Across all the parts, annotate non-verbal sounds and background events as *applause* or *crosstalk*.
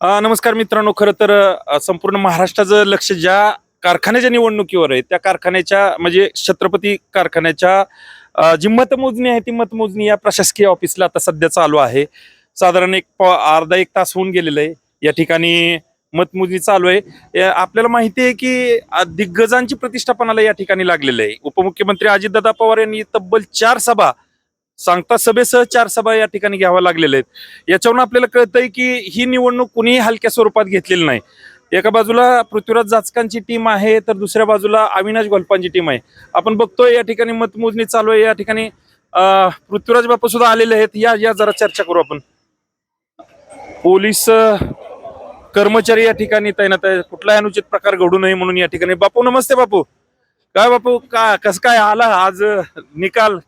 अ, नमस्कार मित्रांनो. खरं तर अ, संपूर्ण महाराष्ट्राचं लक्ष ज्या कारखान्याच्या निवडणुकीवर आहे त्या कारखान्याच्या म्हणजे छत्रपती कारखान्याच्या अ, जी मतमोजणी आहे ती मतमोजणी या प्रशासकीय ऑफिसला आता सध्या चालू आहे. साधारण एक प- अर्धा एक तास होऊन गेलेला आहे. या ठिकाणी मतमोजणी चालू आहे. या- आपल्याला माहिती आहे की अ, दिग्गजांची प्रतिष्ठापनाला या ठिकाणी लागलेलं आहे. उपमुख्यमंत्री अजितदादा पवार यांनी तब्बल चार सभा सांगता सभेसह चार सभा या ठिकाणी घ्याव्या लागलेल्या आहेत. याच्यावरून आपल्याला कळतंय की ही निवडणूक कुणीही हलक्या स्वरूपात घेतलेली नाही. एका बाजूला पृथ्वीराज जाचकांची टीम आहे तर दुसऱ्या बाजूला अविनाश गोलपांची टीम आहे. आपण बघतोय या ठिकाणी मतमोजणी चालू आहे. या ठिकाणी पृथ्वीराज बापू सुद्धा आलेले आहेत. या या जरा चर्चा करू आपण. पोलीस कर्मचारी या ठिकाणी तैनात आहे कुठलाही अनुचित प्रकार घडू नये म्हणून या ठिकाणी. बापू नमस्ते बापू. काय बापू का कसं काय आला आज निकाल?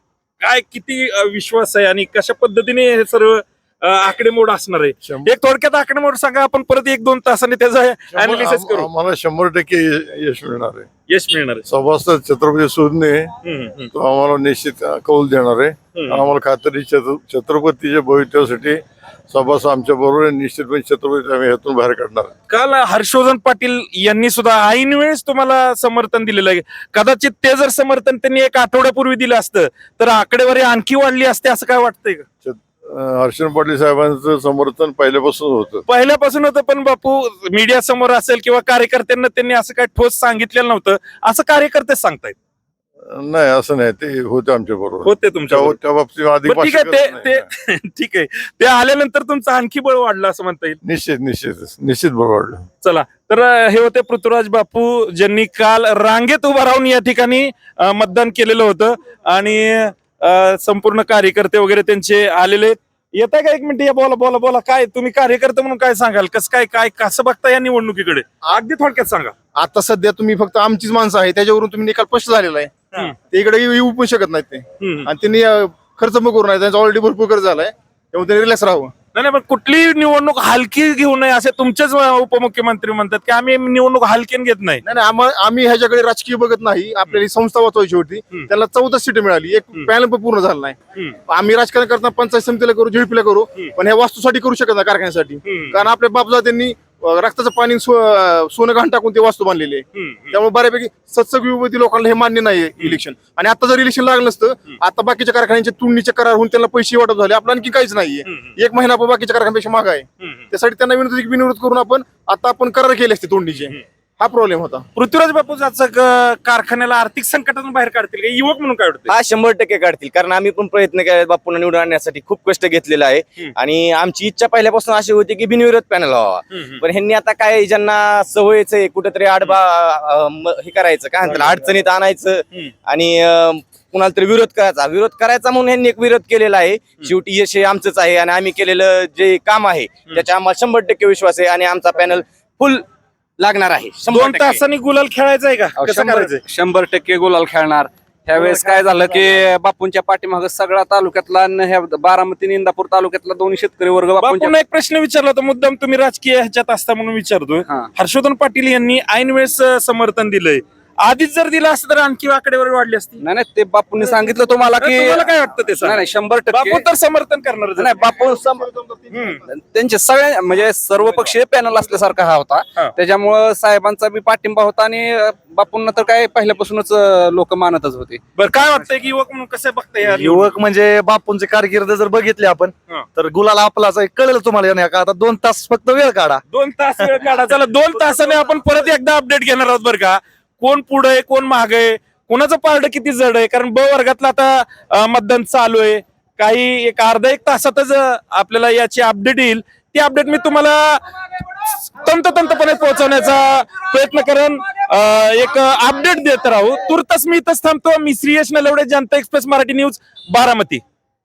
काय किती विश्वास आहे आणि कशा पद्धतीने हे सर्व आकडेमोड असणार आहे? एक थोडक्यात आकडेमोड सांगा आपण परत एक दोन तासाने त्याचं अनालिसिस करू. आम्हाला शंभर टक्के यश मिळणार आहे. यश मिळणार आहे. सभासद छत्रपती सुदने आम्हाला निश्चित कौल देणार आहे. आम्हाला खात्री छत्र- छत्रपतीच्या भविष्यासाठी सभासद आमच्या बरोबर. निश्चितपणे छत्रपती आम्ही ह्यातून बाहेर काढणार. काल हर्षवर्धन पाटील यांनी सुद्धा ऐन वेळेस तुम्हाला समर्थन दिलेलं आहे कदाचित ते जर समर्थन त्यांनी एक आठवड्यापूर्वी दिलं असतं तर आकडेवारी आणखी वाढली असते असं काय वाटतंय का हर्षण पाटील साहेबांचं समर्थन पहिल्यापासून होतं पहिल्यापासून होतं पण बापू मीडिया समोर असेल किंवा कार्यकर्त्यांना त्यांनी असं काय ठोस सांगितलेलं नव्हतं असं कार्यकर्ते सांगतायत नाही असं नाही. ते होते आमच्या बरोबर. होते तुमच्या त्या त्या बाबतीत अधिक बरं, ठीक आहे ते करत नाही. ते *laughs* ठीक आहे. ते आल्यानंतर तुमचं आणखी बळ वाढलं असं म्हणता येईल? निश्चित निश्चित निश्चित बरोबर चला. तर अं, हे होते पृथ्वीराज बापू ज्यांनी काल रांगेत उभा राहून या ठिकाणी अं, मतदान केलेलं होतं. आणि अं, संपूर्ण कार्यकर्ते वगैरे त्यांचे आलेले आहेत. येत आहे का एक मिनिट? या बोला बोला बोला. काय तुम्ही कार्यकर्ते म्हणून काय सांगाल? कसं काय काय कसं बघता या निवडणुकीकडे? अगदी थोडक्यात सांगा. आता सध्या तुम्ही फक्त आमचीच माणसं आहे. त्याच्यावरून तुम्ही निकाल स्पष्ट झालेला आहे. ते इकडे येऊ पण शकत नाहीत ते. आणि त्यांनी अं, खर्च पण करू नये त्यांचा ऑलरेडी भरपूर खर्च झालाय त्यामुळे त्यांनी रिलॅक्स राहावं नाही नाही, पण कुठली निवडणूक हलकी घेऊ नये असे तुमचेच अं, उपमुख्यमंत्री म्हणतात की आम्ही निवडणूक हलकीन घेत नाही नाही नाही आम्हा- आम्ही ह्याच्याकडे राजकीय बघत नाही आपल्याला ही संस्था वाचवायची होती हम्म. त्याला चौदा सीट मिळाली एक. पॅनल पण पूर्ण झालं नाही हम्म. आम्ही राजकारण करताना पंचायत समितीला करू झेडपीला करू हम्म. पण ह्या वास्तूसाठी करू शकत नाही कारखान्यासाठी हम्म. कारण आपल्या बापजा त्यांनी रक्ताचं पाणी सोनं घाण टाकून ते वास्तू बांधलेली आहे. त्यामुळे बऱ्यापैकी सत्सग विभूती लोकांना हे मान्य नाही इलेक्शन आणि आता जर इलेक्शन लागलं नसतं आता बाकीच्या कारखान्यांचे तुंडीचे करार होऊन त्यांना पैसे वाटप झाले. आपलं आणखी काहीच नाहीये. एक महिना आपण बाकीच्या कारखान्यापेक्षा महाग आहे. त्यासाठी त्यांना विनंती विनोद करून आपण आता आपण करार केले असते तोंडीचे. हा प्रॉब्लेम होता. पृथ्वीराज बापू जाचं कारखान्याला आर्थिक संकटातून बाहेर काढतील का? युवक म्हणून काय वाटतं हा शंभर टक्के काढतील. कारण आम्ही पण प्रयत्न केले बापूंना निवडून आणण्यासाठी. खूप कष्ट घेतलेला आहे. आणि आमची इच्छा पहिल्यापासून अशी होती की बिनविरोध पॅनल व्हावा. पण ह्यांनी आता काय ज्यांना सवयच आहे कुठेतरी आडबा हे करायचं काय म्हणतात अडचणीत आणायचं. आणि कुणाला तरी विरोध करायचा. विरोध करायचा म्हणून ह्यांनी एक विरोध केलेला आहे. शेवटी यश हे आमचंच आहे आणि आम्ही केलेलं जे काम आहे त्याच्या आम्हाला शंभर टक्के विश्वास आहे आणि आमचा पॅनल फुल लागणार आहे. शंभर दोन टक्के. तासांनी गुलाल खेळायचा आहे का? अहो, कसं शंभर करायचंय शंभर टक्के गुलाल खेळणार. ह्यावेळेस काय झालं की बापूंच्या पाठीमाग सगळा तालुक्यातला आणि ह्या बारामती इंदापूर तालुक्यातला दोन्ही शेतकरी वर्ग बापूंच्या बापूंना एक प्रश्न विचारला होता मुद्दाम तुम्ही राजकीय ह्याच्यात असता म्हणून विचारतोय. हा. हर्षवर्धन पाटील यांनी ऐन वेळेस अं, समर्थन दिलंय. आधीच जर दिलं असतं तर आणखी आकडेवारी वाढली असती. नाही नाही ते बापूंनी सांगितलं तुम्हाला की तुम्हाला काय वाटतं ते नाही सांगा? नाही शंभर बापू टक्के तर समर्थन करणार नाही बापू सम-. त्यांचे सगळे म्हणजे सर्व पक्षीय पॅनल असल्यासारखा हा हा. होता त्याच्यामुळं साहेबांचा बी पाठिंबा होता आणि अं, बापूंना तर काय पहिल्यापासूनच लोक मानतच होते. बरं काय वाटतंय की युवक म्हणून कसं बघताय या युवक म्हणजे बापूंचे कारकीर्द जर बघितले आपण हा. तर गुलाला आपलाच आहे कळेल तुम्हाला या नाही का आता दोन तास फक्त वेळ काढा. दोन तास वेळ काढा. चला दोन तासाने आपण परत एकदा अपडेट घेणार आहोत बरं का. कोण पुढे आहे कोण माग आहे कोणाचं पारड किती जड आहे? कारण ब वर्गातलं आता मतदान चालू आहे. काही एक अर्धा एक तासातच आपल्याला याची अपडेट येईल. ती अपडेट मी तुम्हाला तंततंतपणे पोहोचवण्याचा प्रयत्न करेन. एक अपडेट देत राहू. तुर्तच मी इथंच थांबतो. मी श्रीयश नलवडे जनता एक्सप्रेस मराठी न्यूज बारामती.